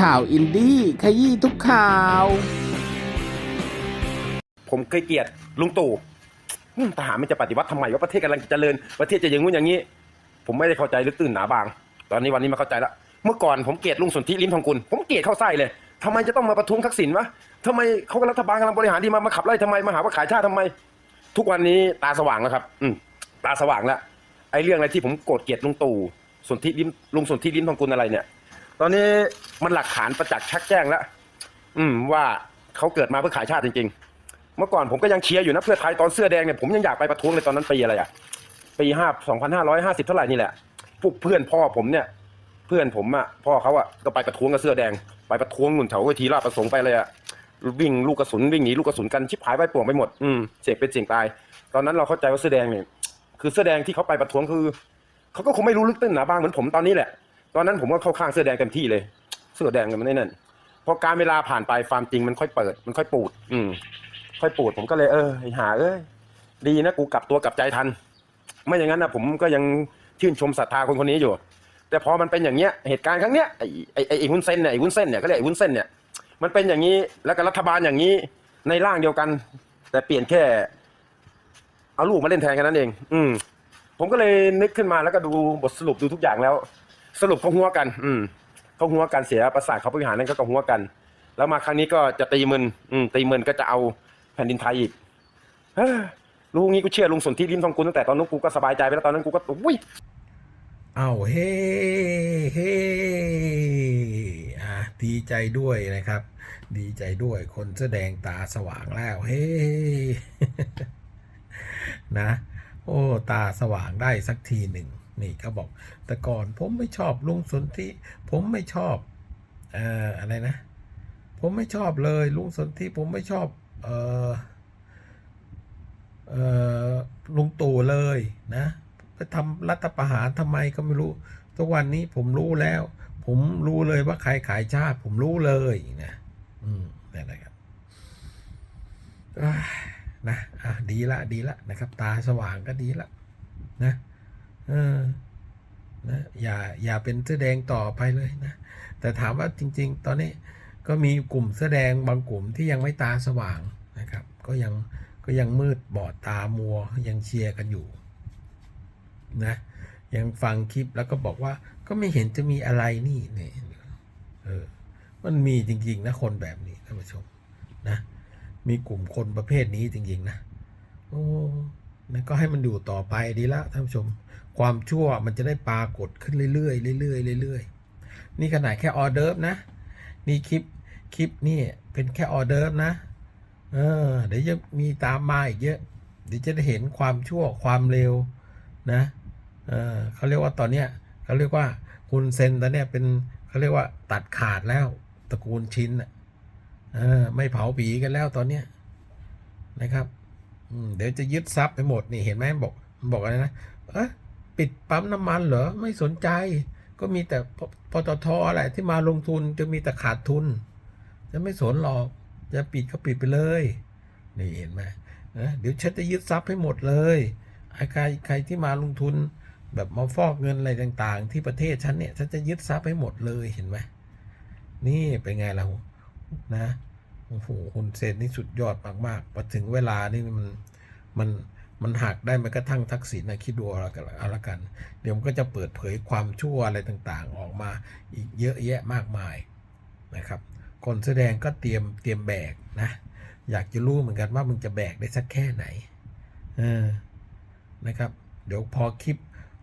ข่าวอินดี้ขยี้ทุกข่าว ผมเคยเกลียดลุงตู่อืมทหารมันจะปฏิวัติทำไมว่าประเทศกำลังจะเจริญประเทศจะอย่างงู้นอย่างนี้ ผมไม่ได้เข้าใจลึกตื้นหนาบาง ตอนนี้วันนี้มาเข้าใจแล้วเมื่อก่อนผมเกลียดลุงสนธิลิ้มทองกุลผมเกลียดเข้าไส้เลยทำไมจะต้องมาประท้วงทักษิณวะทำไมเขากับรัฐบาลกำลังบริหารดีมามาขับไล่ทำไมมาหาว่าขายชาติทำไม ทุกวันนี้ตาสว่างแล้วครับ อืมตาสว่างแล้วไอ้เรื่องอะไรที่ผมโกรธเกลียดลุงตู่สนธิลิ้มลุงสนธิลิ้มทองกุลอะไรเนี่ย ตอนนี้มันหลักฐานประจักษ์ชัดแจ้งแล้วอืม ว่าเขาเกิดมาเพื่อขายชาติจริงๆ เมื่อก่อนผมก็ยังเชียร์อยู่นะเพื่อไทยตอนเสื้อแดงเนี่ยผมยังอยากไปประท้วงเลยตอนนั้นปีอะไรอะปีห้าสองพันห้าร้อยห้าสิบเท่าไหร่นี่แหละพวกเพื่อนพ่อผมเนี่ย เพื่อนผมอะพ่อเขาอะก็ไปประท้วงกับเสื้อแดง ไปประท้วงหนุนแถวเวทีราชประสงค์ไปเลยอะวิ่งลูกกระสุนวิ่งหนีลูกกระสุนกันชิบหายไปป่วงไปหมดอืมเสียเป็นเสียงตาย ตอนนั้นเราเข้าใจว่าเสื้อแดงเนี่ยคือเสื้อแดงที่เขาไปประท้วงคือเขาก็คงไม่รู้ลึกตื้นหนาบางเหมือนผมตอนนี้แหละ ตอนนั้นผมก็เข้าข้างเสื้อแดงเต็มที่เลย เสื้อแดงมันไม่นั่นพอการเวลาผ่านไปความจริงมันค่อยเปิด มันค่อยปูด อืม ค่อยปูดผมก็เลยเออไอ้หาเอ้ยดีนะกูกลับตัวกลับใจทัน ไม่อย่างนั้นนะผมก็ยังชื่นชมศรัทธาคนคนนี้อยู่ แต่พอมันเป็นอย่างเงี้ยเหตุการณ์ครั้งเนี้ยไอไอ้ไอ้ไอ้วุ้นเส้นเนี่ยไอ้วุ้นเส้นเนี่ยก็เรียกไอ้วุ้นเส้นเนี่ยมันเป็นอย่างนี้แล้วก็รัฐบาลอย่างนี้ในร่างเดียวกัน แต่เปลี่ยนแค่ เอาลูกมาเล่นแทนแค่นั้นเอง อืม ผมก็เลยนึกขึ้นมาแล้วก็ดูบทสรุปดูทุกอย่างแล้ว สรุปเขาหัวกัน อืมเขาหัวกันเสียประสาทเขาบริหารนั่นก็ก็หัวกัน แล้วมาครั้งนี้ก็จะตีมึนอืมตีมึนก็จะเอาแผ่นดินไทยอีกเฮ้อรู้งี้กูเชื่อลุงสนที่ริมทองกุลตั้งแต่ตอนนั้นกูก็สบายใจไปแล้วตอนนั้นกูก็อุ้ยเอาเฮ้เฮ้อะดีใจด้วยนะครับ ดีใจด้วยคนแสดงตาสว่างแล้วเฮ้นะ โอ้ ตาสว่างได้สักทีหนึ่ง นี่เขาบอก แต่ก่อนผมไม่ชอบลุงสนธิผมไม่ชอบเอ่ออะไรนะ ผมไม่ชอบเลยลุงสนธิผมไม่ชอบเอ่อเอ่อลุงตู่เลยนะไปทำรัฐประหารทำไมก็ไม่รู้ทุกวันนี้ผมรู้แล้ว ผมรู้เลยว่าใครขายชาติ ผมรู้เลยนะอืมนั่นแหละครับอ้ยนะอะดีละดีละนะครับ ตาสว่างก็ดีละนะ เออนะอย่าอย่าเป็นเสื้อแดงต่อไปเลยนะ แต่ถามว่าจริง ๆ ตอนนี้ก็มีกลุ่มเสื้อแดงบางกลุ่มที่ยังไม่ตาสว่างนะครับ ก็ยังก็ยังมืดบอดตามัวยังเชียร์กันอยู่นะยังฟังคลิปแล้วก็บอกว่าก็ไม่เห็นจะมีอะไรนี่เนี่ยเออมันมีจริง ๆ นะ คนแบบนี้ท่านผู้ชมนะ มีกลุ่มคนประเภทนี้จริง ๆ นะ โอ้ นะก็ให้มันอยู่ต่อไปดีละท่านผู้ชม ความชั่วมันจะได้ปรากฏขึ้นเรื่อยๆเรื่อยๆเรื่อยๆนี่ขนาดแค่ออเดิร์ฟนะ นี่คลิปคลิปนี่เป็นแค่ออเดิร์ฟนะ เออ เดี๋ยวจะมีตามมาอีกเยอะ เดี๋ยวจะได้เห็นความชั่วความเร็วนะ เออเขาเรียกว่าตอนเนี้ยเขาเรียกว่าคุณเซนตอนเนี้ยเป็นเขาเรียกว่าตัดขาดแล้วตระกูลชินอะเออไม่เผาผีกันแล้วตอนเนี้ยนะครับ เดี๋ยวจะยึดทรัพย์ไปหมดนี่เห็นไหมบอกบอกอะไรนะเอะปิดปั๊มน้ำมันเหรอไม่สนใจ ก็มีแต่ปปตทอะไรที่มาลงทุนจะมีแต่ขาดทุน จะไม่สนหรอกจะปิดก็ปิดไปเลยนี่เห็นไหมเออเดี๋ยวฉันจะยึดทรัพย์ให้หมดเลยใครใครที่มาลงทุนแบบมาฟอกเงินอะไรต่างๆ ที่ประเทศฉันเนี่ยฉันจะยึดทรัพย์ให้หมดเลยเห็นไหมนี่เป็นไงเรานะ โอ้โหคุณเซนนี่สุดยอดมากๆพอถึงเวลานี่มันมันมันหักได้มันกระทั่งทักษิณนะคิดดูเอาละกันเอาละกัน เดี๋ยวมันก็จะเปิดเผยความชั่วอะไรต่างๆ ออกมาอีกเยอะแยะมากมายนะครับ คนแสดงก็เตรียมเตรียมแบกนะ อยากจะรู้เหมือนกันว่ามึงจะแบกได้สักแค่ไหนเออนะครับ เดี๋ยวพอคลิป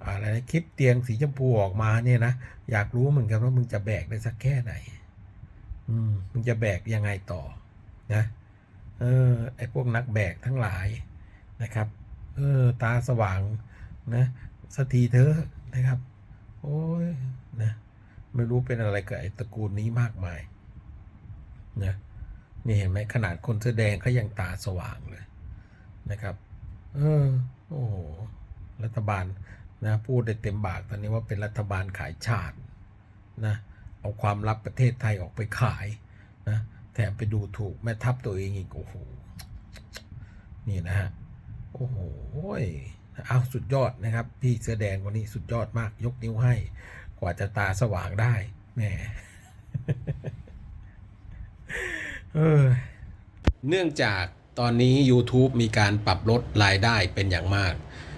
อะไรนะคลิปเตียงสีชมพูออกมาเนี่ยนะ อยากรู้เหมือนกันว่ามึงจะแบกได้สักแค่ไหน อืมมึงจะแบกยังไงต่อนะเออไอพวกนักแบกทั้งหลายนะครับ เออตาสว่างนะสักทีเถอนะครับ โอ้ยนะไม่รู้เป็นอะไรกับไอตระกูลนี้มากมายนะนี่เห็นไหมขนาดคนเสื้อแดงเขายังตาสว่างเลยนะครับ เออโอ้โหรัฐบาลนะพูดได้เต็มปากตอนนี้ว่าเป็นรัฐบาลขายชาตินะ เอาความลับประเทศไทยออกไปขายนะแถมไปดูถูกแม่ทัพตัวเองอีกโอ้โหนี่นะฮะโอ้โหเอาสุดยอดนะครับ พี่เสื้อแดงวันนี้สุดยอดมากยกนิ้วให้ กว่าจะตาสว่างได้แหมเออเนื่องจากตอนนี้ YouTube มีการปรับลดรายได้เป็นอย่างมาก